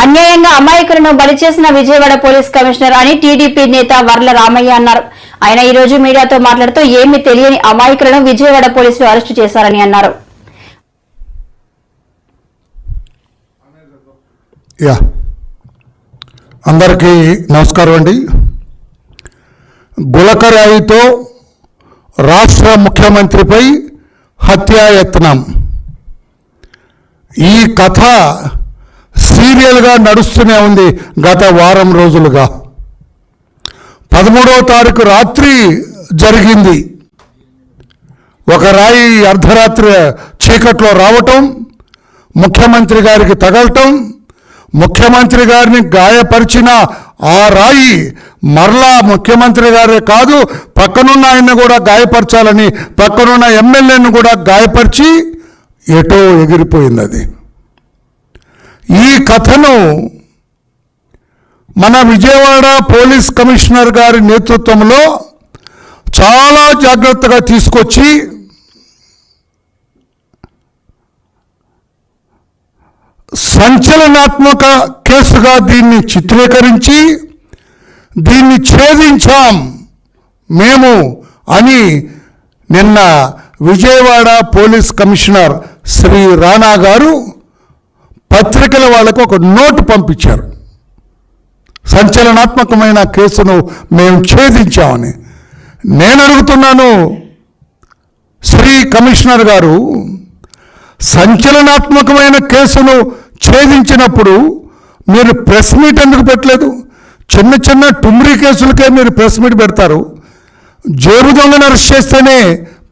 అన్యాయంగా అమాయకులను బలి చేసిన విజయవాడ పోలీస్ కమిషనర్ అని టీడీపీ నేత వర్ల రామయ్య అన్నారు. ఆయన ఈ రోజు మీడియాతో మాట్లాడుతూ ఏమీ తెలియని అమాయకులను విజయవాడ పోలీసులు అరెస్టు చేశారని అన్నారు. యా. అందరికీ నమస్కారం అండి. గులకరాయితో రాష్ట్ర ముఖ్యమంత్రిపై హత్యాయత్నం ఈ కథ సీరియల్గా నడుస్తూనే ఉంది గత వారం రోజులుగా. పదమూడవ తారీఖు రాత్రి జరిగింది. ఒక రాయి అర్ధరాత్రి చీకట్లో రావటం ముఖ్యమంత్రి గారికి తగలటం ముఖ్యమంత్రి గారిని గాయపరిచిన ఆ రాయి మరలా ముఖ్యమంత్రి గారే కాదు పక్కనున్న ఆయన్ని కూడా గాయపరచాలని పక్కనున్న ఎమ్మెల్యేను కూడా గాయపరిచి ఎటో ఎగిరిపోయింది అది. ఈ కథను మన విజయవాడ పోలీస్ కమిషనర్ గారి నేతృత్వంలో చాలా జాగ్రత్తగా తీసుకొచ్చి సంచలనాత్మక కేసుగా దీన్ని చిత్రీకరించి దీన్ని ఛేదించాం మేము అని నిన్న విజయవాడ పోలీస్ కమిషనర్ శ్రీ రాణా గారు పత్రికల వాళ్ళకు ఒక నోటు పంపించారు. సంచలనాత్మకమైన కేసును మేము ఛేదించామని. నేను అడుగుతున్నాను శ్రీ కమిషనర్ గారు సంచలనాత్మకమైన కేసును ఛేదించినప్పుడు మీరు ప్రెస్ మీట్ ఎందుకు పెట్టలేదు? చిన్న చిన్న టుమ్రీ కేసులకే మీరు ప్రెస్ మీట్ పెడతారు. జోరు దొంగను అరెస్ట్ చేస్తేనే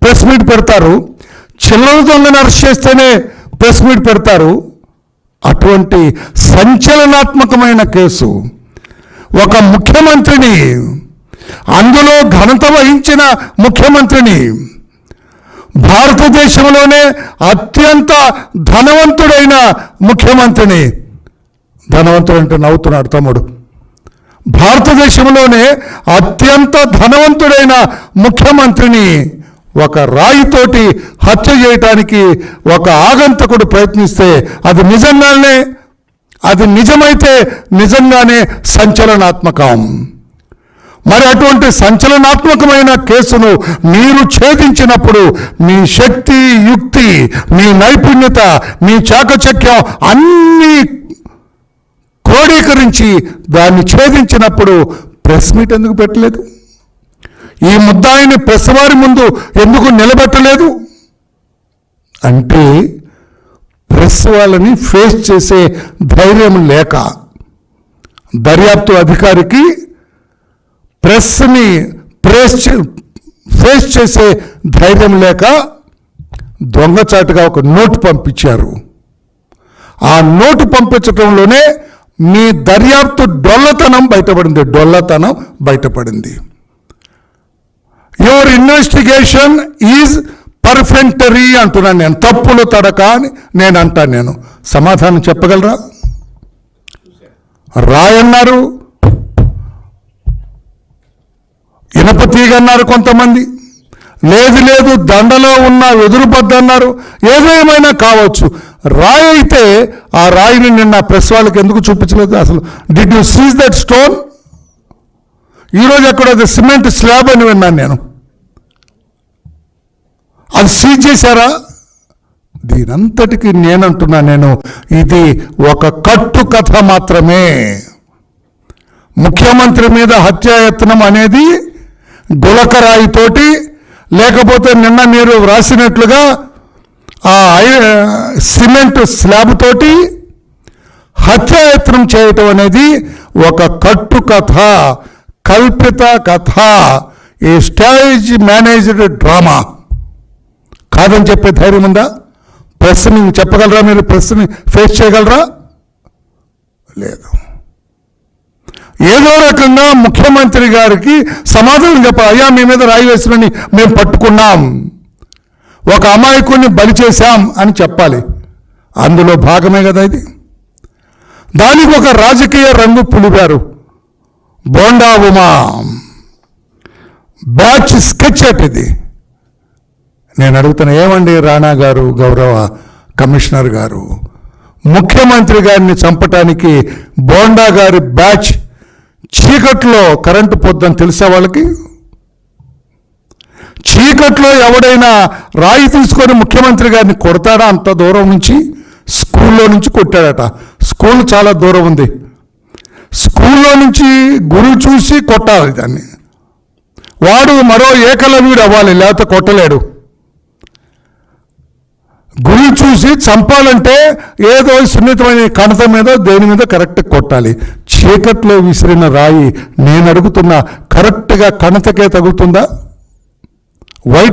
ప్రెస్ మీట్ పెడతారు. చిల్లర దొంగను అరెస్ట్ చేస్తేనే ప్రెస్ మీట్ పెడతారు. అటువంటి సంచలనాత్మకమైన కేసు ఒక ముఖ్యమంత్రిని అందులో ఘనత వహించిన ముఖ్యమంత్రిని భారతదేశంలోనే అత్యంత ధనవంతుడైన ముఖ్యమంత్రిని. ధనవంతుడు అంటే నవ్వుతున్నాడు తమ్ముడు. భారతదేశంలోనే అత్యంత ధనవంతుడైన ముఖ్యమంత్రిని ఒక రాయితోటి హత్య చేయటానికి ఒక ఆగంతకుడు ప్రయత్నిస్తే అది నిజంగానే అది నిజమైతే నిజంగానే సంచలనాత్మకం. మరి అటువంటి సంచలనాత్మకమైన కేసును మీరు ఛేదించినప్పుడు మీ శక్తి యుక్తి మీ నైపుణ్యత మీ చాకచక్యం అన్నీ క్రోడీకరించి దాన్ని ఛేదించినప్పుడు ప్రెస్ మీట్ ఎందుకు పెట్టలేదు? ఈ ముద్దాయిని ప్రెస్ వారి ముందు ఎందుకు నిలబెట్టలేదు? అంటే ప్రెస్ వాళ్ళని ఫేస్ చేసే ధైర్యం లేక దర్యాప్తు అధికారికి ప్రెస్ని ప్రెస్ చే- ఫేస్ చేసే ధైర్యం లేక దొంగచాటుగా ఒక నోటు పంపించారు. ఆ నోటు పంపించడంలోనే మీ దర్యాప్తు డొల్లతనం బయటపడింది డొల్లతనం బయటపడింది. యువర్ ఇన్వెస్టిగేషన్ ఈజ్ పర్ఫెక్టరీ అంటున్నాను నేను. తప్పులు తడక అని నేను అంటాను నేను. సమాధానం చెప్పగలరా? రాయన్నారు. ఇనప కొంతమంది. లేదు లేదు దండలో ఉన్న వెదురుపద్దన్నారు ఏదేమైనా కావచ్చు. రాయి అయితే ఆ రాయిని నిన్న ప్రెస్ వాళ్ళకి ఎందుకు చూపించలేదు? అసలు did you seize that stone ఈరోజు అక్కడ అది సిమెంట్ స్లాబ్ అని విన్నాను నేను. అది సీజ్ చేశారా? దీనంతటికి నేనంటున్నా నేను ఇది ఒక కట్టు కథ మాత్రమే. ముఖ్యమంత్రి మీద హత్యాయత్నం అనేది గులకరాయితోటి లేకపోతే నిన్న మీరు వ్రాసినట్లుగా ఆ సిమెంట్ స్లాబ్ తోటి హత్యాయత్నం చేయటం అనేది ఒక కట్టు కథ కల్పిత కథ ఏ స్టేజ్ మేనేజ్డ్ డ్రామా? కాదని చెప్పే ధైర్యం ఉందా? ప్రెస్ని చెప్పగలరా మీరు? ప్రెస్ని ఫేస్ చేయగలరా? లేదు. ఏదో రకంగా ముఖ్యమంత్రి గారికి సమాధానం చెప్పాలి అయ్యా మీ మీద రాయి వేసినని మేము పట్టుకున్నాం. ఒక అమాయకుడిని బలి చేశాం అని చెప్పాలి. అందులో భాగమే కదా ఇది. దానికి ఒక రాజకీయ రంగు పులిపారు Bonda Uma. Batch sketch at ఇది నేను అడుగుతున్నా ఏమండి రాణా గారు గౌరవ కమిషనర్ గారు? ముఖ్యమంత్రి గారిని చంపటానికి బోండా గారి బ్యాచ్ చీకట్లో కరెంటు పొద్దని తెలిసే వాళ్ళకి? చీకట్లో ఎవడైనా రాయి తీసుకొని ముఖ్యమంత్రి గారిని కొడతాడా అంత దూరం నుంచి? స్కూల్లో నుంచి కొట్టాడట. స్కూల్ చాలా దూరం ఉంది. స్కూల్లో నుంచి గురువు చూసి కొట్టాలి దాన్ని. వాడు మరో ఏకలవ్యుడు అవ్వాలి లేకపోతే కొట్టలేడు. గురి చూసి చంపాలంటే ఏదో సున్నితమైన కణత మీద దేని మీద కరెక్ట్ కొట్టాలి. చీకట్లో విసిరిన రాయి నేను అడుగుతున్నా కరెక్ట్గా కణతకే తగులుతుందా? వైట్